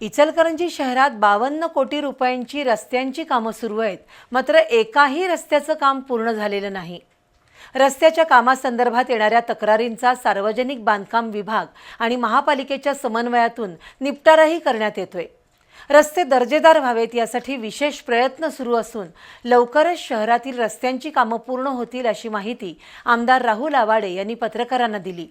इचलकरंजी शहरात बावन्न कोटी रुपयांची रस्त्यांची कामं सुरू आहेत. मात्र एकाही रस्त्याचं काम पूर्ण झालेलं नाही. रस्त्याच्या कामासंदर्भात येणाऱ्या तक्रारींचा सार्वजनिक बांधकाम विभाग आणि महापालिकेच्या समन्वयातून निपटाराही करण्यात येतोय. रस्ते दर्जेदार व्हावेत यासाठी विशेष प्रयत्न सुरू असून लवकरच शहरातील रस्त्यांची कामं पूर्ण होतील अशी माहिती आमदार राहुल आवाडे यांनी पत्रकारांना दिली.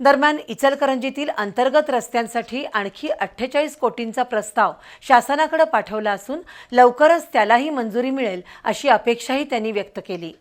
दरम्यान इचलकरंजीतील अंतर्गत रस्त्यांसाठी आणखी अठ्ठेचाळीस कोटींचा प्रस्ताव शासनाकडे पाठवला असून लवकरच त्यालाही मंजुरी मिळेल अशी अपेक्षाही त्यांनी व्यक्त केली.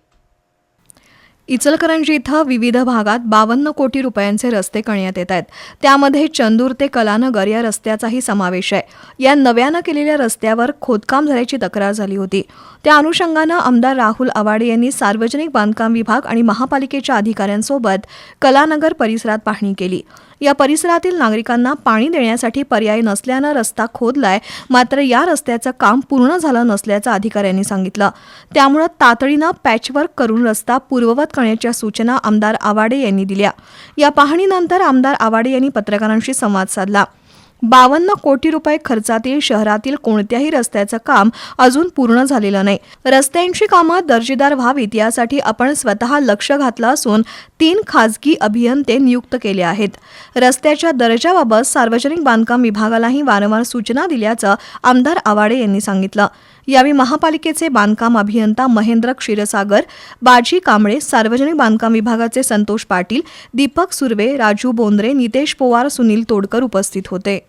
इचलकरंजी इथं विविध भागात बावन्न कोटी रुपयांचे रस्ते करण्यात येत आहेत. त्यामध्ये चंदूर ते कलानगर या रस्त्याचाही समावेश आहे. या नव्यानं केलेल्या रस्त्यावर खोदकाम झाल्याची तक्रार झाली होती. त्या अनुषंगानं आमदार राहुल आवाडे यांनी सार्वजनिक बांधकाम विभाग आणि महापालिकेच्या अधिकाऱ्यांसोबत कलानगर परिसरात पाहणी केली. या परिसरातील नागरिकांना पाणी देण्यासाठी पर्याय नसल्यानं रस्ता खोदलाय मात्र या रस्त्याचं काम पूर्ण झालं नसल्याचं अधिकाऱ्यांनी सांगितलं. त्यामुळं तातडीनं पॅचवर्क करून रस्ता पूर्ववत करण्याच्या सूचना आमदार आवाडे यांनी दिल्या. या पाहणीनंतर आमदार आवाडे यांनी पत्रकारांशी संवाद साधला. बावन्न कोटी रुपये खर्चातील शहरातील कोणत्याही रस्त्याचं काम अजून पूर्ण झालेलं नाही. रस्त्यांची कामं दर्जेदार व्हावीत यासाठी आपण स्वतः लक्ष घातलं असून तीन खाजगी अभियंते नियुक्त केले आहेत. रस्त्याच्या दर्जाबाबत सार्वजनिक बांधकाम विभागालाही वारंवार सूचना दिल्याचं आमदार आवाडे यांनी सांगितलं. यावेळी महापालिकेचे बांधकाम अभियंता महेंद्र क्षीरसागर बाजी कांबळे सार्वजनिक बांधकाम विभागाचे संतोष पाटील दीपक सुर्वे राजू बोंद्रे नितेश पोवार सुनील तोडकर उपस्थित होते.